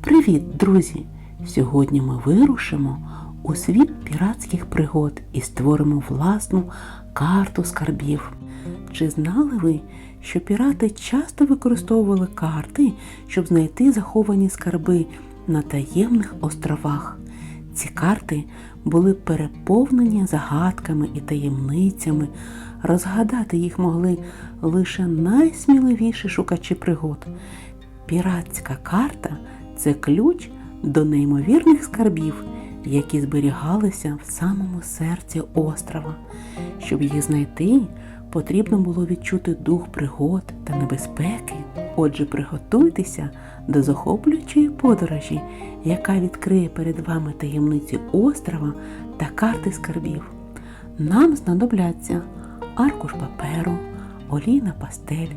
Привіт, друзі! Сьогодні ми вирушимо у світ піратських пригод і створимо власну карту скарбів. Чи знали ви, що пірати часто використовували карти, щоб знайти заховані скарби на таємних островах? Ці карти були переповнені загадками і таємницями. Розгадати їх могли лише найсміливіші шукачі пригод. Піратська карта це ключ до неймовірних скарбів, які зберігалися в самому серці острова. Щоб їх знайти, потрібно було відчути дух пригод та небезпеки. Отже, приготуйтеся до захоплюючої подорожі, яка відкриє перед вами таємниці острова та карти скарбів. Нам знадобляться аркуш паперу, олійна пастель,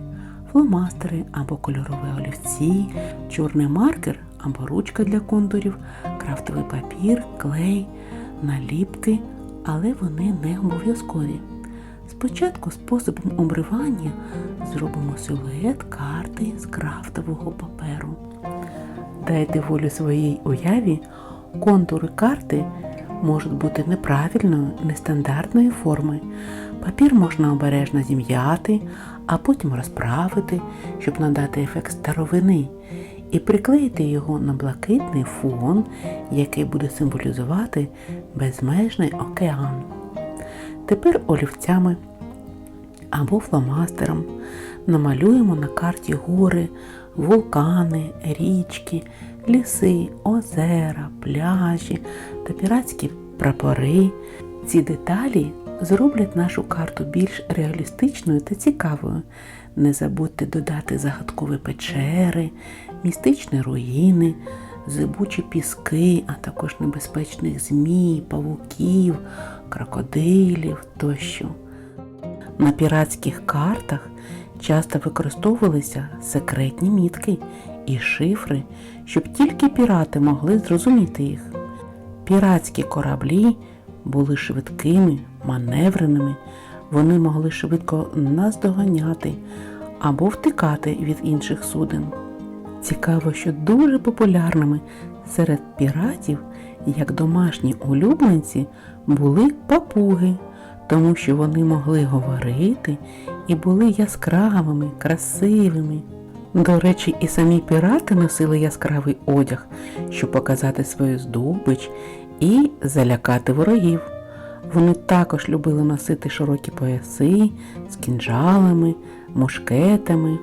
фломастери або кольорові олівці, чорний маркер або ручка для контурів, крафтовий папір, клей, наліпки, але вони не обов'язкові. Спочатку способом обривання зробимо силует карти з крафтового паперу. Дайте волю своїй уяві, контури карти можуть бути неправильної, нестандартної форми. Папір можна обережно зім'яти, а потім розправити, щоб надати ефект старовини, і приклеїти його на блакитний фон, який буде символізувати безмежний океан. Тепер олівцями або фломастером намалюємо на карті гори, вулкани, річки, ліси, озера, пляжі та піратські прапори. Ці деталі зроблять нашу карту більш реалістичною та цікавою. Не забудьте додати загадкові печери, містичні руїни, зибучі піски, а також небезпечних змій, павуків, крокодилів тощо. На піратських картах часто використовувалися секретні мітки і шифри, щоб тільки пірати могли зрозуміти їх. Піратські кораблі були швидкими, маневреними, вони могли швидко наздоганяти або втикати від інших суден. Цікаво, що дуже популярними серед піратів, як домашні улюбленці, були папуги, тому що вони могли говорити і були яскравими, красивими. До речі, і самі пірати носили яскравий одяг, щоб показати свою здобич і залякати ворогів. Вони також любили носити широкі пояси з кінжалами, мушкетами.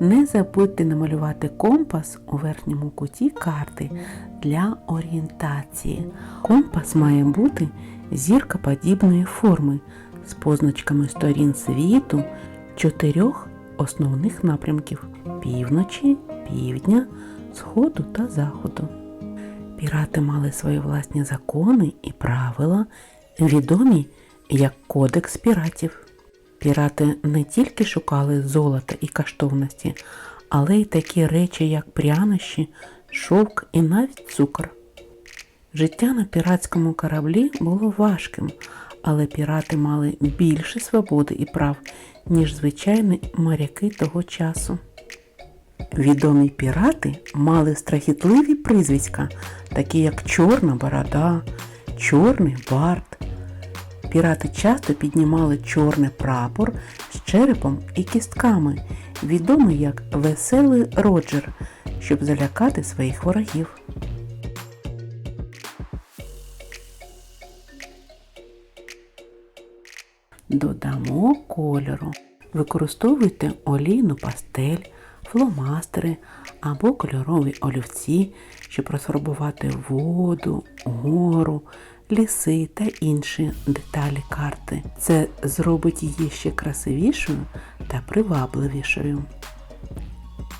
Не забудьте намалювати компас у верхньому куті карти для орієнтації. Компас має бути зіркоподібної форми з позначками сторін світу чотирьох основних напрямків півночі, півдня, сходу та заходу. Пірати мали свої власні закони і правила, відомі як Кодекс піратів. Пірати не тільки шукали золота і коштовності, але й такі речі, як прянощі, шовк і навіть цукор. Життя на піратському кораблі було важким, але пірати мали більше свободи і прав, ніж звичайні моряки того часу. Відомі пірати мали страхітливі прізвиська, такі як Чорна борода, Чорний бард. Пірати часто піднімали чорний прапор з черепом і кістками, відомий як Веселий Роджер, щоб залякати своїх ворогів. Додамо кольору. Використовуйте олійну пастель, фломастери або кольорові олівці, щоб розфарбувати воду, гору, ліси та інші деталі карти. Це зробить її ще красивішою та привабливішою.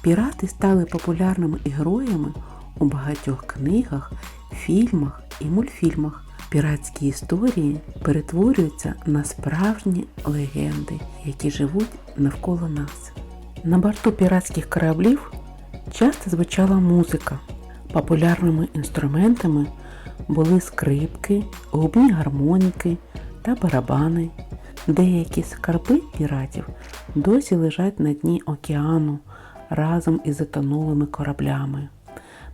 Пірати стали популярними героями у багатьох книгах, фільмах і мультфільмах. Піратські історії перетворюються на справжні легенди, які живуть навколо нас. На борту піратських кораблів часто звучала музика. Популярними інструментами були скрипки, губні гармоніки та барабани. Деякі скарби піратів досі лежать на дні океану, разом із затонулими кораблями.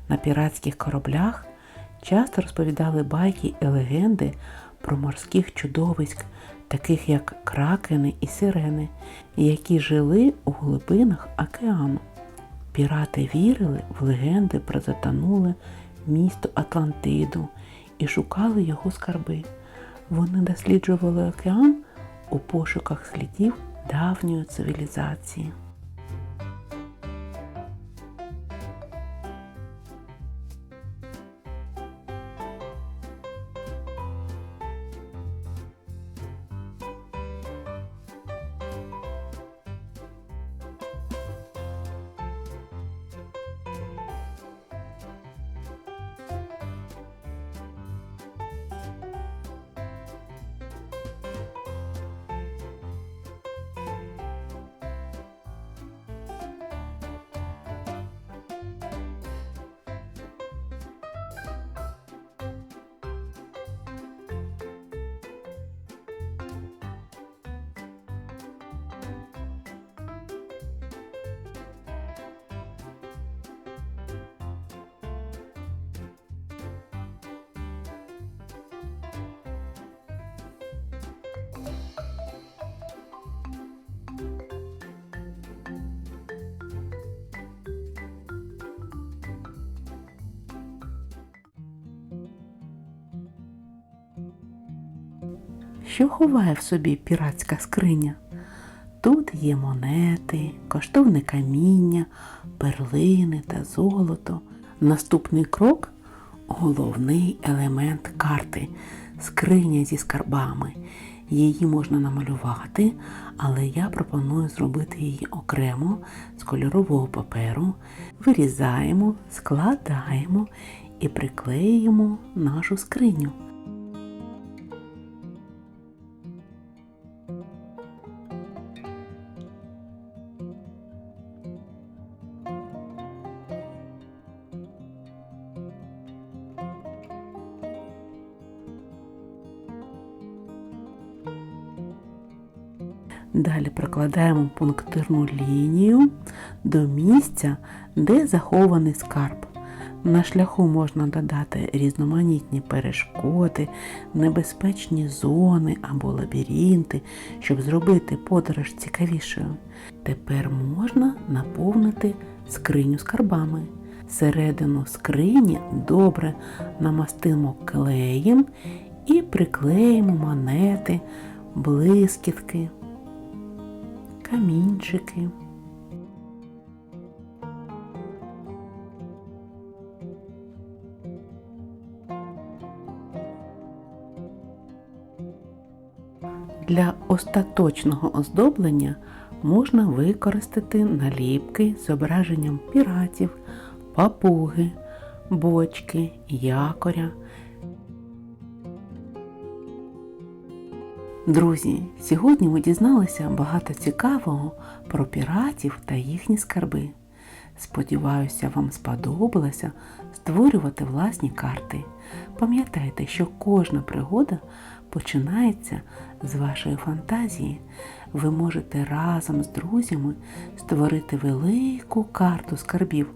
На піратських кораблях часто розповідали байки і легенди про морських чудовиськ, таких як кракени і сирени, які жили у глибинах океану. Пірати вірили в легенди про затонуле місто Атлантиду і шукали його скарби. Вони досліджували океан у пошуках слідів давньої цивілізації. Що ховає в собі піратська скриня? Тут є монети, коштовне каміння, перлини та золото. Наступний крок головний елемент карти скриня зі скарбами. Її можна намалювати, але я пропоную зробити її окремо з кольорового паперу. Вирізаємо, складаємо і приклеюємо нашу скриню. Далі прокладаємо пунктирну лінію до місця, де захований скарб. На шляху можна додати різноманітні перешкоди, небезпечні зони або лабіринти, щоб зробити подорож цікавішою. Тепер можна наповнити скриню скарбами. Середину скрині добре намастимо клеєм і приклеїмо монети, блискітки камінчики. Для остаточного оздоблення можна використати наліпки з зображенням піратів, папуги, бочки, якоря, Друзі, сьогодні ми дізналися багато цікавого про піратів та їхні скарби. Сподіваюся, вам сподобалося створювати власні карти. Пам'ятайте, що кожна пригода починається з вашої фантазії. Ви можете разом з друзями створити велику карту скарбів,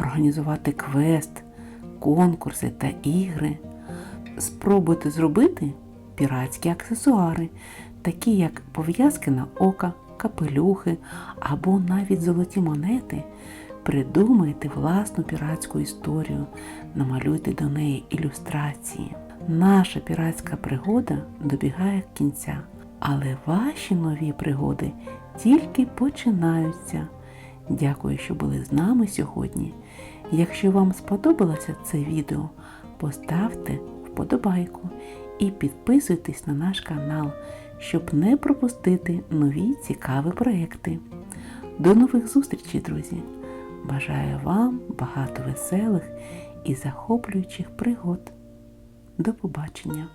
організувати квест, конкурси та ігри. Спробуйте зробити піратські аксесуари, такі як пов'язки на ока, капелюхи або навіть золоті монети. Придумайте власну піратську історію, намалюйте до неї ілюстрації. Наша піратська пригода добігає кінця, але ваші нові пригоди тільки починаються. Дякую, що були з нами сьогодні. Якщо вам сподобалося це відео, поставте вподобайку і підписуйтесь на наш канал, щоб не пропустити нові цікаві проекти. До нових зустрічей, друзі! Бажаю вам багато веселих і захоплюючих пригод. До побачення!